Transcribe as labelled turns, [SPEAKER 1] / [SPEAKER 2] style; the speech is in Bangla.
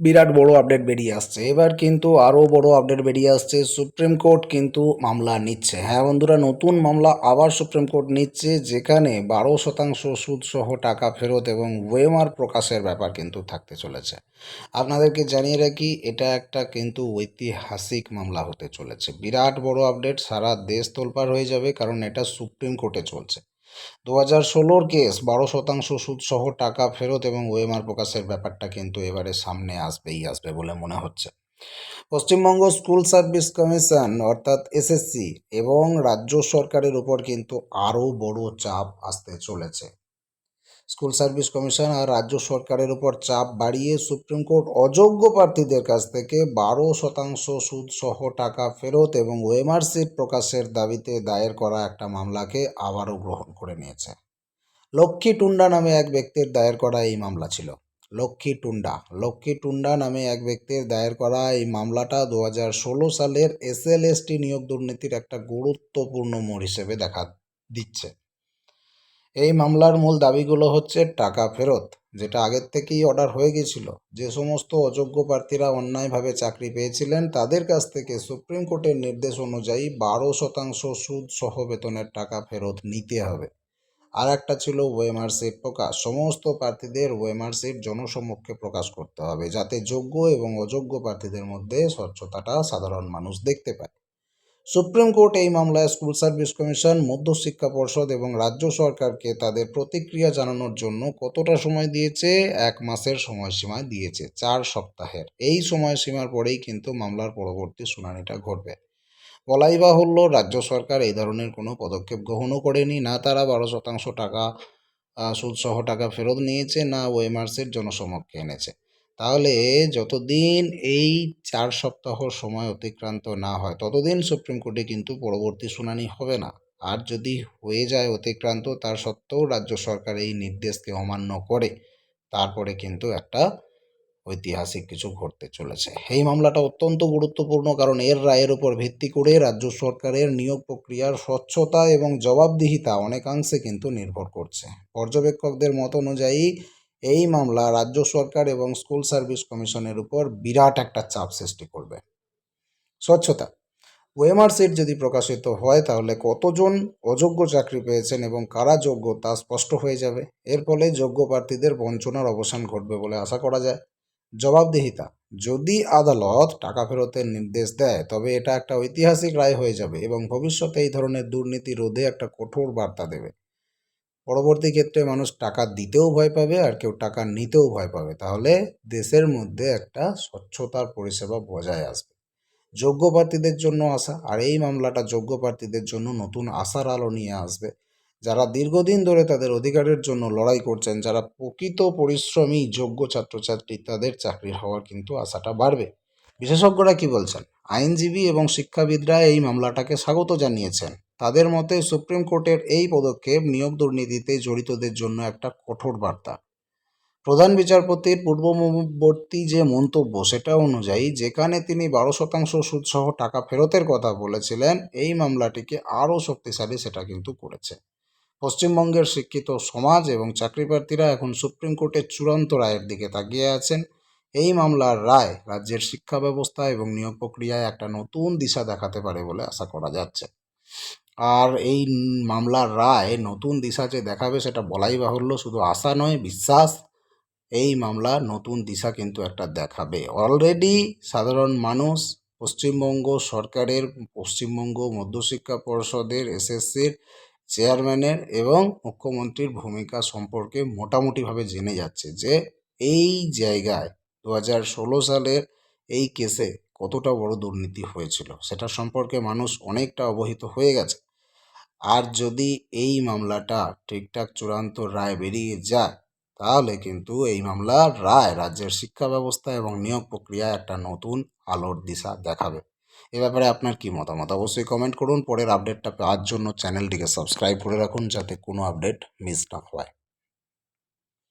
[SPEAKER 1] বিরাট বড় আপডেট বেরিয়ে আসছে। এবার কিন্তু আরও বড় আপডেট বেরিয়ে আসছে। সুপ্রিম কোর্ট কিন্তু মামলা নিচ্ছে। হ্যাঁ বন্ধুরা, নতুন মামলা আবার সুপ্রিম কোর্ট নিচ্ছে, যেখানে বারো শতাংশ সুদ সহ টাকা ফেরত এবং ওয়েমার প্রকাশের ব্যাপার কিন্তু থাকতে চলেছে। আপনাদেরকে জানিয়ে রাখি, এটা একটা কিন্তু ঐতিহাসিক মামলা হতে চলেছে। বিরাট বড় আপডেট সারা দেশ তোলপাড় হয়ে যাবে, কারণ এটা সুপ্রিম কোর্টে চলছে। দু হাজার ষোলোর কেস, বারো শতাংশ সুদসহ টাকা ফেরত এবং ওএমআর প্রকাশের ব্যাপারটা কিন্তু এবারে সামনে আসবেই আসবে বলে মনে হচ্ছে। পশ্চিমবঙ্গ স্কুল সার্ভিস কমিশন অর্থাৎ এসএসসি এবং রাজ্য সরকারের উপর কিন্তু আরও বড় চাপ আসতে চলেছে। স্কুল সার্ভিস কমিশন আর রাজ্য সরকারের উপর চাপ বাড়িয়ে সুপ্রিম কোর্ট অযোগ্য প্রার্থীদের কাছ থেকে বারো শতাংশ সুদ সহ টাকা ফেরত এবং ওয়েমারশিট প্রকাশের দাবিতে দায়ের করা একটা মামলাকে আবারও গ্রহণ করে নিয়েছে। লক্ষ্মী টুন্ডা নামে এক ব্যক্তির দায়ের করা এই মামলা ছিল। লক্ষ্মী টুন্ডা লক্ষ্মী টুন্ডা নামে এক ব্যক্তির দায়ের করা এই মামলাটা দু সালের এসএলএসটি নিয়োগ দুর্নীতির একটা গুরুত্বপূর্ণ মোড় হিসেবে দেখা দিচ্ছে। এই মামলার মূল দাবিগুলো হচ্ছে টাকা ফেরত, যেটা আগের থেকেই অর্ডার হয়ে গেছিল। যে সমস্ত অযোগ্য প্রার্থীরা অন্যায়ভাবে চাকরি পেয়েছিলেন, তাদের কাছ থেকে সুপ্রিম কোর্টের নির্দেশ অনুযায়ী বারো শতাংশ সুদ সহ বেতনের টাকা ফেরত নিতে হবে। আর একটা ছিল ওয়েমার সিট প্রকাশ। সমস্ত প্রার্থীদের ওয়েমার সিট জনসমক্ষে প্রকাশ করতে হবে, যাতে যোগ্য এবং অযোগ্য প্রার্থীদের মধ্যে স্বচ্ছতাটা সাধারণ মানুষ দেখতে পায়। সুপ্রিম কোর্ট এই মামলায় স্কুল সার্ভিস কমিশন, মধ্যশিক্ষা পর্ষদ এবং রাজ্য সরকারকে তাদের প্রতিক্রিয়া জানানোর জন্য কতটা সময় দিয়েছে? এক মাসের সময়সীমা দিয়েছে চার সপ্তাহের। এই সময়সীমার পরেই কিন্তু মামলার পরবর্তী শুনানিটা ঘটবে। বলাই বাহুল্য, রাজ্য সরকার এই ধরনের কোনো পদক্ষেপ গ্রহণও করেনি। না তারা বারো শতাংশ টাকা সুদসহ টাকা ফেরত নিয়েছে, না ওয়েমার্সের জনসমক্ষে এনেছে। তাহলে যতদিন এই চার সপ্তাহ সময় অতিক্রান্ত না হয়, ততদিন সুপ্রিম কোর্টে কিন্তু পরবর্তী শুনানি হবে না। আর যদি হয়ে যায় অতিক্রান্ত, তার সত্ত্বেও রাজ্য সরকার এই নির্দেশকে অমান্য করে। তারপরে কিন্তু একটা ঐতিহাসিক কিছু ঘটতে চলেছে। এই মামলাটা অত্যন্ত গুরুত্বপূর্ণ, কারণ এর রায়ের উপর ভিত্তি করে রাজ্য সরকারের নিয়োগ প্রক্রিয়ার স্বচ্ছতা এবং জবাবদিহিতা অনেকাংশে কিন্তু নির্ভর করছে। পর্যবেক্ষকদের মত অনুযায়ী এই মামলা রাজ্য সরকার এবং স্কুল সার্ভিস কমিশনের উপর বিরাট একটা চাপ সৃষ্টি করবে। স্বচ্ছতা। ওয়েমার সিট যদি প্রকাশিত হয়, তাহলে কতজন অযোগ্য চাকরি পেয়েছেন এবং কারা যোগ্য তা স্পষ্ট হয়ে যাবে। এর ফলে যোগ্য প্রার্থীদের বঞ্চনার অবসান ঘটবে বলে আশা করা যায়। জবাবদিহিতা। যদি আদালত টাকা ফেরতের নির্দেশ দেয়, তবে এটা একটা ঐতিহাসিক রায় হয়ে যাবে এবং ভবিষ্যতে এই ধরনের দুর্নীতি রোধে একটা কঠোর বার্তা দেবে। পরবর্তী ক্ষেত্রে মানুষ টাকা দিতেও ভয় পাবে আর কেউ টাকা নিতেও ভয় পাবে। তাহলে দেশের মধ্যে একটা স্বচ্ছতার পরিষেবা বজায় আসবে। যোগ্য প্রার্থীদের জন্য আশা আর এই মামলাটা যোগ্য প্রার্থীদের জন্য নতুন আশার আলো নিয়ে আসবে। যারা দীর্ঘদিন ধরে তাদের অধিকারের জন্য লড়াই করছেন, যারা প্রকৃত পরিশ্রমী, যোগ্য ছাত্রছাত্রী, তাদের চাকরি হওয়ার কিন্তু আশাটা বাড়বে। বিশেষজ্ঞরা কি বলছেন? আইনজীবী এবং শিক্ষাবিদরা এই মামলাটাকে স্বাগত জানিয়েছেন। তাদের মতে সুপ্রিম কোর্টের এই পদক্ষেপ নিয়োগ দুর্নীতিতে জড়িতদের জন্য একটা কঠোর বার্তা। প্রধান বিচারপতির পূর্ববর্তী যে মন্তব্য সেটা অনুযায়ী যেখানে তিনি বারো শতাংশ সুদসহ টাকা ফেরতের কথা বলেছিলেন, এই মামলাটিকে আরও শক্তিশালী সেটা কিন্তু করেছে। পশ্চিমবঙ্গের শিক্ষিত সমাজ এবং চাকরি প্রার্থীরা এখন সুপ্রিম কোর্টের চূড়ান্ত রায়ের দিকে তাকিয়ে আছেন। এই মামলার রায় রাজ্যের শিক্ষা ব্যবস্থা এবং নিয়োগ প্রক্রিয়ায় একটা নতুন দিশা দেখাতে পারে বলে আশা করা যাচ্ছে। আর এই মামলার রায় নতুন দিশা যে দেখাবে সেটা বলাই বাহুল্য, শুধু আশা নয়, বিশ্বাস, এই মামলা নতুন দিশা কিন্তু একটা দেখাবে। অলরেডি সাধারণ মানুষ, পশ্চিমবঙ্গ সরকারের, পশ্চিমবঙ্গ মধ্যশিক্ষা পর্ষদের, এসএসসির চেয়ারম্যানের এবং মুখ্যমন্ত্রীর ভূমিকা সম্পর্কে মোটামুটিভাবে জেনে যাচ্ছে যে এই জায়গায় দু হাজার ষোলো সালের এই কেসে কতটা বড় দুর্নীতি হয়েছিল সেটা সম্পর্কে মানুষ অনেকটা অবহিত হয়ে গেছে। আর যদি এই মামলাটা ঠিকঠাক চূড়ান্ত রায় বেরিয়ে যায়, তাহলে কিন্তু এই মামলার রায় রাজ্যের শিক্ষা ব্যবস্থা এবং নিয়োগ প্রক্রিয়ায় একটা নতুন আলোর দিশা দেখাবে। এ ব্যাপারে আপনার কি মতামত? অবশ্যই কমেন্ট করুন। পরের আপডেটটা পাওয়ার জন্য চ্যানেলটিকে সাবস্ক্রাইব করে রাখুন যাতে কোনো আপডেট মিস না হয়।